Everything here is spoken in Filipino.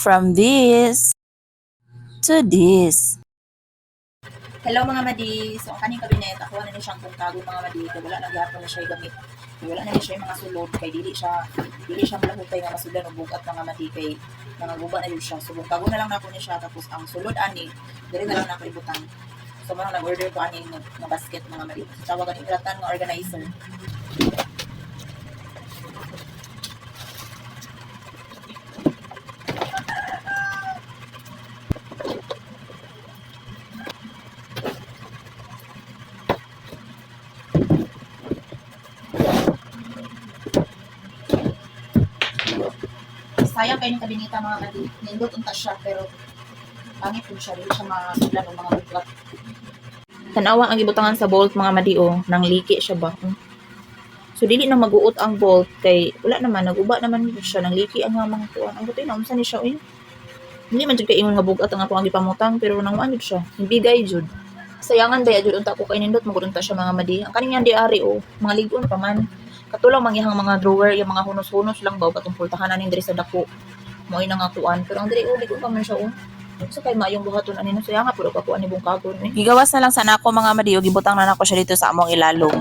From this to this. Hello mga madi. So ang kaning kabinet, ako na ni siyang kung tago mga madi. Kaya wala na gyapon na siya gamit. Kaya wala na ni siya mga sulod. Kay dili siya, dili siya malahutay nga masudan o bugat mga madi. Kay mga guba na yun siya. So kung tago na lang na ako ni siya. Tapos ang sulod ani, dili na lang na ako. So mga nag-order ko ani ng ng basket mga madi. Tawagan ni Iratan nga organizer. Sayang kayo ng kabinita mga madi. Nindot unta siya pero pangit po siya. Dili siya masudlan o mga bugat. Tanawa ang ibutangan sa bolt mga madi o. Nang liki siya ba? Hmm. So dili na maguot ang bolt kay wala naman naguba naman siya nang liki ang mga tuan. Ang buti na unsa ni siya oy. Hindi man jud kay ingon nga bugat ang ako ang gipamutang pero nang siya. Hibigay jud. Sayangan daya jud unta ko kay nindot magudunta siya mga madi. Ang kaning di ari o mga ligon pa man. Katulaw mangyahang mga drawer, yung mga hunos-hunos lang ba katong pultahanan ning diri sa dako. Mo'y nangakuan pero ang diri o ligon pa man siya o. So kay mayong buhaton ani na sayang nga puro kakuan ni bungkagon ni. Gigawas na lang sana ako mga madi o gibutang na nako siya dito sa among ilalong.